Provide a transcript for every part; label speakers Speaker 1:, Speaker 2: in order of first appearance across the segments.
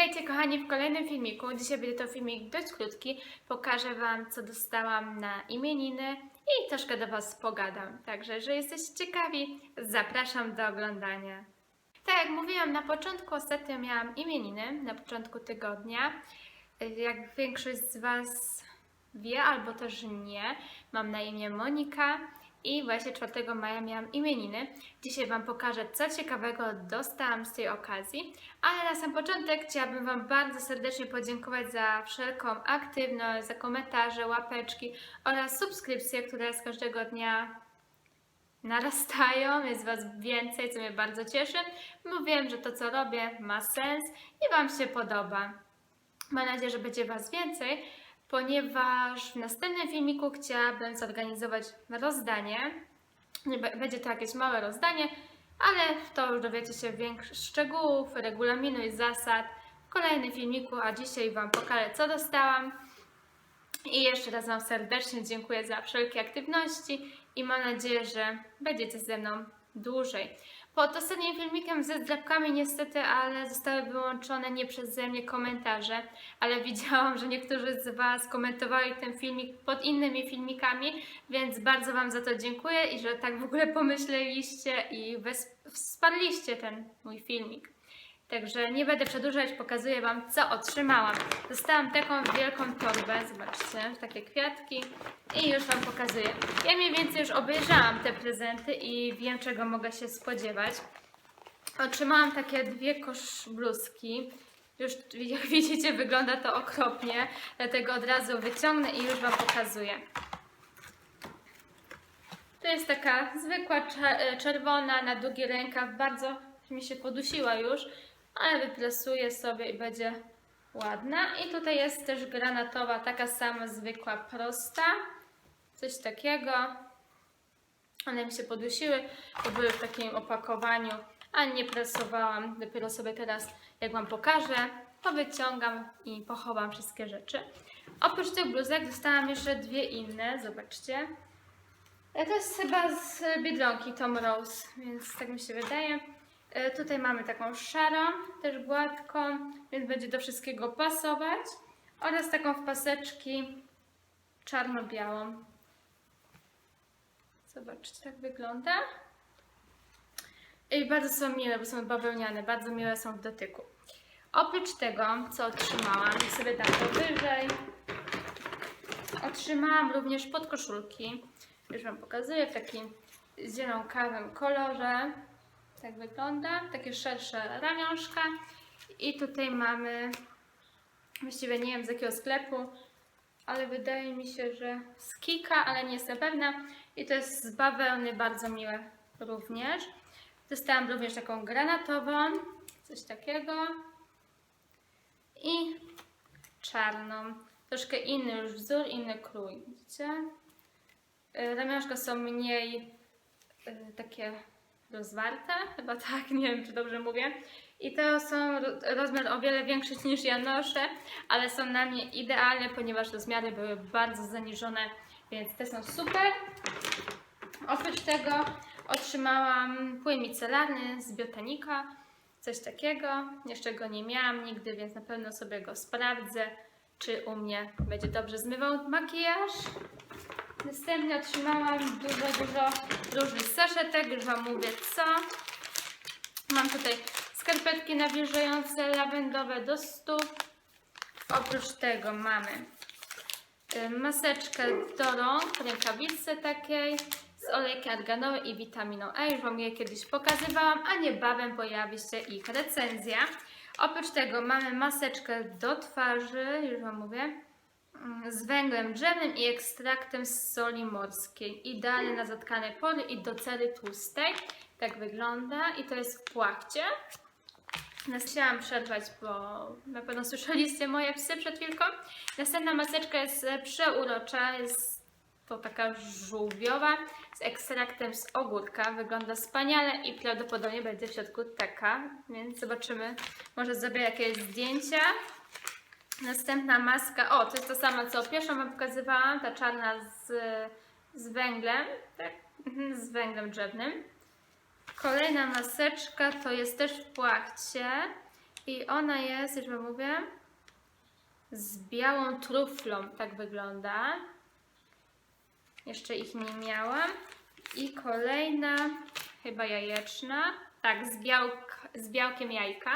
Speaker 1: Witajcie kochani w kolejnym filmiku. Dzisiaj będzie to filmik dość krótki. Pokażę Wam, co dostałam na imieniny i troszkę do Was pogadam. Także, jeżeli jesteście ciekawi, zapraszam do oglądania. Tak jak mówiłam na początku, ostatnio miałam imieniny, na początku tygodnia. Jak większość z Was wie, albo też nie, mam na imię Monika i właśnie 4 maja miałam imieniny. Dzisiaj Wam pokażę, co ciekawego dostałam z tej okazji, ale na sam początek chciałabym Wam bardzo serdecznie podziękować za wszelką aktywność, za komentarze, łapeczki oraz subskrypcje, które z każdego dnia narastają, jest Was więcej, co mnie bardzo cieszy, bo wiem, że to, co robię, ma sens i Wam się podoba. Mam nadzieję, że będzie Was więcej, ponieważ w następnym filmiku chciałabym zorganizować rozdanie. Będzie to jakieś małe rozdanie, ale to już dowiecie się większych szczegółów, regulaminu i zasad w kolejnym filmiku, a dzisiaj Wam pokażę, co dostałam. I jeszcze raz Wam serdecznie dziękuję za wszelkie aktywności i mam nadzieję, że będziecie ze mną dłużej. Pod ostatnim filmikiem ze zdrabkami niestety, ale zostały wyłączone nie przeze mnie komentarze, ale widziałam, że niektórzy z Was komentowali ten filmik pod innymi filmikami, więc bardzo Wam za to dziękuję i że tak w ogóle pomyśleliście i wsparliście ten mój filmik. Także nie będę przedłużać, pokazuję Wam, co otrzymałam. Dostałam taką wielką torbę, zobaczcie, takie kwiatki i już Wam pokazuję. Ja mniej więcej już obejrzałam te prezenty i wiem, czego mogę się spodziewać. Otrzymałam takie dwie kosz bluzki. Już jak widzicie, wygląda to okropnie, dlatego od razu wyciągnę i już Wam pokazuję. To jest taka zwykła e, czerwona na długi rękaw, bardzo mi się podusiła już, ale wypresuję sobie i będzie ładna. I tutaj jest też granatowa, taka sama zwykła, prosta, coś takiego. One mi się podusiły, bo były w takim opakowaniu, a nie presowałam. Dopiero sobie teraz, jak Wam pokażę, to wyciągam i pochowam wszystkie rzeczy. Oprócz tych bluzek dostałam jeszcze dwie inne, zobaczcie. To jest chyba z Biedronki Tom Rose, więc tak mi się wydaje. E, Tutaj mamy taką szarą, też gładką, więc będzie do wszystkiego pasować. Oraz taką w paseczki czarno-białą. Zobaczcie, tak wygląda. I bardzo są miłe, bo są bawełniane, bardzo miłe są w dotyku. Oprócz tego, co otrzymałam, sobie dam to wyżej, otrzymałam również podkoszulki. Już Wam pokazuję w takim zielonkawym kolorze. Tak wygląda. Takie szersze ramionżka. I tutaj mamy, właściwie nie wiem z jakiego sklepu, ale wydaje mi się, że z Kika, ale nie jestem pewna. I to jest z bawełny, bardzo miłe również. Dostałam również taką granatową, coś takiego. I czarną. Troszkę inny już wzór, inny krój. Widzicie? Y, Ramionczka są mniej y, takie rozwarte, chyba tak, nie wiem czy dobrze mówię. I to są ro- rozmiar o wiele większy niż ja noszę, ale są na mnie idealne, ponieważ rozmiary były bardzo zaniżone, więc te są super. Oprócz tego otrzymałam płyn micelarny z Biotanika, coś takiego. Jeszcze go nie miałam nigdy, więc na pewno sobie go sprawdzę, czy u mnie będzie dobrze zmywał makijaż. Następnie otrzymałam dużo, dużo różnych saszetek, już Wam mówię co. Mam tutaj skarpetki nawilżające, lawendowe do stóp. Oprócz tego mamy y, maseczkę do rąk, rękawice takiej z olejkiem arganowym i witaminą E. Już Wam je kiedyś pokazywałam, a niebawem pojawi się ich recenzja. Oprócz tego mamy maseczkę do twarzy, już Wam mówię, z węglem drzewnym i ekstraktem z soli morskiej. Idealny na zatkane pory i do cery tłustej. Tak wygląda i to jest w płachcie. Nas chciałam przerwać, bo na pewno słyszeliście moje psy przed chwilką. Następna maseczka jest przeurocza, jest to taka żółwiowa z ekstraktem z ogórka. Wygląda wspaniale i prawdopodobnie będzie w środku taka, więc zobaczymy. Może zrobię jakieś zdjęcia. Następna maska, o, to jest to samo co pierwszą Wam pokazywałam, ta czarna z, z węglem, tak? Mhm, z węglem drzewnym. Kolejna maseczka to jest też w płachcie I ona jest, już wam mówię, z białą truflą, tak wygląda. Jeszcze ich nie miałam. I kolejna, chyba jajeczna. Tak, z, białk, z białkiem jajka.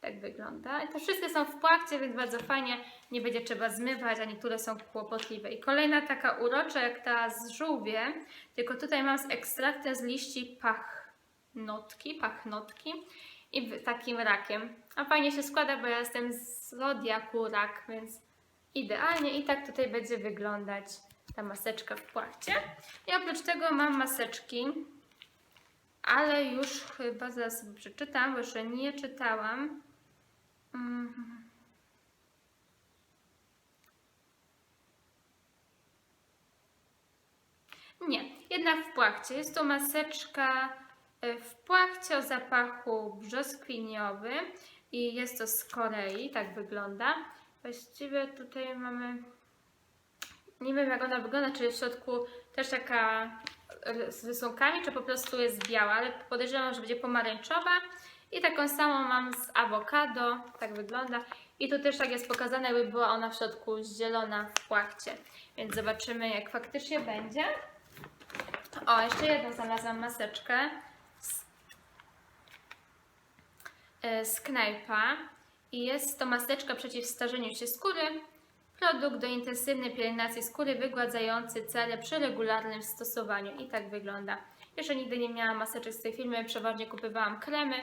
Speaker 1: Tak wygląda. I to wszystkie są w płachcie, więc bardzo fajnie. Nie będzie trzeba zmywać, a niektóre są kłopotliwe. I kolejna taka urocza, jak ta z żółwie. Tylko tutaj mam z ekstraktem z liści pachnotki, pachnotki i takim rakiem. A fajnie się składa, bo ja jestem z zodiaku rak, więc idealnie. I tak tutaj będzie wyglądać ta maseczka w płachcie. I oprócz tego mam maseczki, ale już chyba zaraz przeczytam, bo jeszcze nie czytałam. Mhm. Nie, jednak w płachcie. Jest to maseczka e, w płachcie o zapachu brzoskwiniowym i jest to z Korei, tak wygląda. Właściwie tutaj mamy, nie wiem jak ona wygląda, czy w środku też taka e, z rysunkami, czy po prostu jest biała, ale podejrzewam, że będzie pomarańczowa. I taką samą mam z awokado, tak wygląda. I tu też tak jest pokazane, jakby była ona w środku zielona w płachcie. Więc zobaczymy jak faktycznie będzie. O, jeszcze jedną znalazłam maseczkę z, e, z Knajpa i jest to maseczka przeciw starzeniu się skóry. Produkt do intensywnej pielęgnacji skóry wygładzający cele przy regularnym stosowaniu. I tak wygląda. Jeszcze nigdy nie miałam maseczek z tej firmy, przeważnie kupowałam kremy,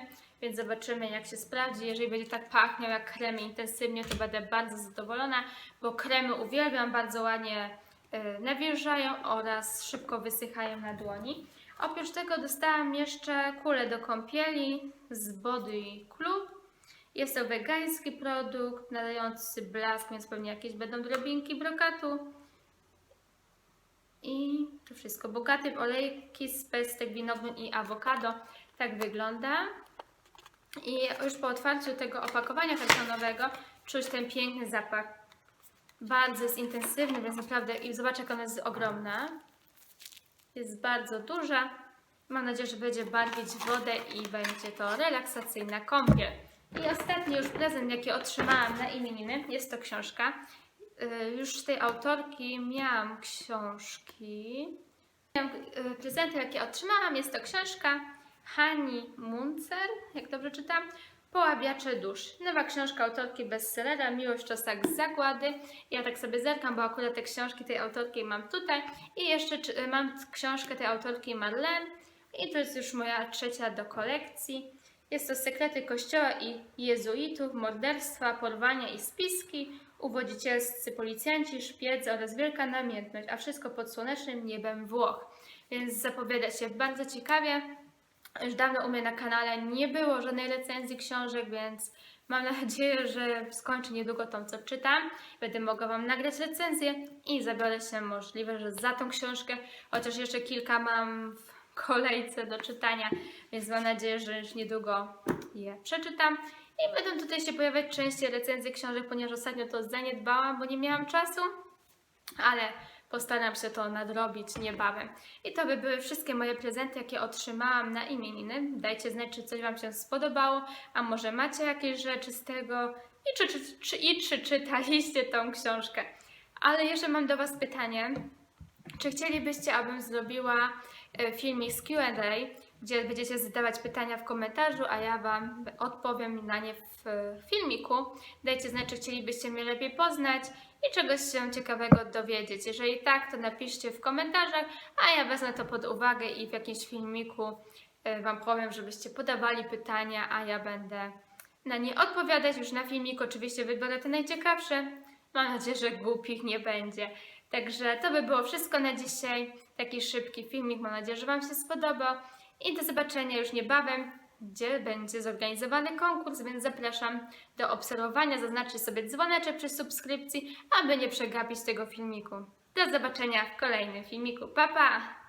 Speaker 1: więc zobaczymy jak się sprawdzi. Jeżeli będzie tak pachniał jak kremy intensywnie, to będę bardzo zadowolona, bo kremy uwielbiam, bardzo ładnie e, nawilżają oraz szybko wysychają na dłoni. Oprócz tego dostałam jeszcze kulę do kąpieli z Body Club. Jest to wegański produkt nadający blask, więc pewnie jakieś będą drobinki brokatu. I to wszystko. Bogaty w olejki z pestek winowym i awokado. Tak wygląda. I już po otwarciu tego opakowania kartonowego czuć ten piękny zapach. Bardzo jest intensywny, więc naprawdę i zobacz jak ona jest ogromna. Jest bardzo duża. Mam nadzieję, że będzie barwić wodę i będzie to relaksacyjna kąpiel. I ostatni już prezent, jaki otrzymałam na imieniny, jest to książka. Y, Już z tej autorki miałam książki. Miałam y, prezenty, jakie otrzymałam. Jest to książka Hani Muncer, jak dobrze czytam. Połabiacze dusz. Nowa książka autorki bestsellera Miłość w czasach zagłady. Ja tak sobie zerkam, bo akurat te książki tej autorki mam tutaj. I jeszcze mam książkę tej autorki Marlene. I to jest już moja trzecia do kolekcji. Jest to Sekrety Kościoła i Jezuitów, morderstwa, porwania i spiski, uwodzicielscy policjanci, szpiedzy oraz wielka namiętność, a wszystko pod słonecznym niebem Włoch. Więc zapowiada się bardzo ciekawie. Już dawno u mnie na kanale nie było żadnej recenzji książek, więc mam nadzieję, że skończę niedługo tą, co czytam. Będę mogła Wam nagrać recenzję i zabiorę się możliwe, że za tą książkę, chociaż jeszcze kilka mam w kolejce do czytania, więc mam nadzieję, że już niedługo je przeczytam. I będą tutaj się pojawiać częściej recenzje książek, ponieważ ostatnio to zaniedbałam, bo nie miałam czasu, ale postaram się to nadrobić niebawem. I to by były wszystkie moje prezenty, jakie otrzymałam na imieniny. Dajcie znać, czy coś Wam się spodobało, a może macie jakieś rzeczy z tego i czy, czy, czy, i czy czytaliście tą książkę. Ale jeszcze mam do Was pytanie. Czy chcielibyście, abym zrobiła e, filmik z Q&A, gdzie będziecie zadawać pytania w komentarzu, a ja Wam odpowiem na nie w filmiku. Dajcie znać, czy chcielibyście mnie lepiej poznać i czegoś się ciekawego dowiedzieć. Jeżeli tak, to napiszcie w komentarzach, a ja wezmę to pod uwagę i w jakimś filmiku e, Wam powiem, żebyście podawali pytania, a ja będę na nie odpowiadać już na filmiku. Oczywiście wybiorę te najciekawsze. Mam nadzieję, że głupich nie będzie. Także to by było wszystko na dzisiaj. Taki szybki filmik. Mam nadzieję, że Wam się spodobał. I do zobaczenia już niebawem, gdzie będzie zorganizowany konkurs, więc zapraszam do obserwowania. Zaznaczcie sobie dzwoneczek przy subskrypcji, aby nie przegapić tego filmiku. Do zobaczenia w kolejnym filmiku. Pa, pa!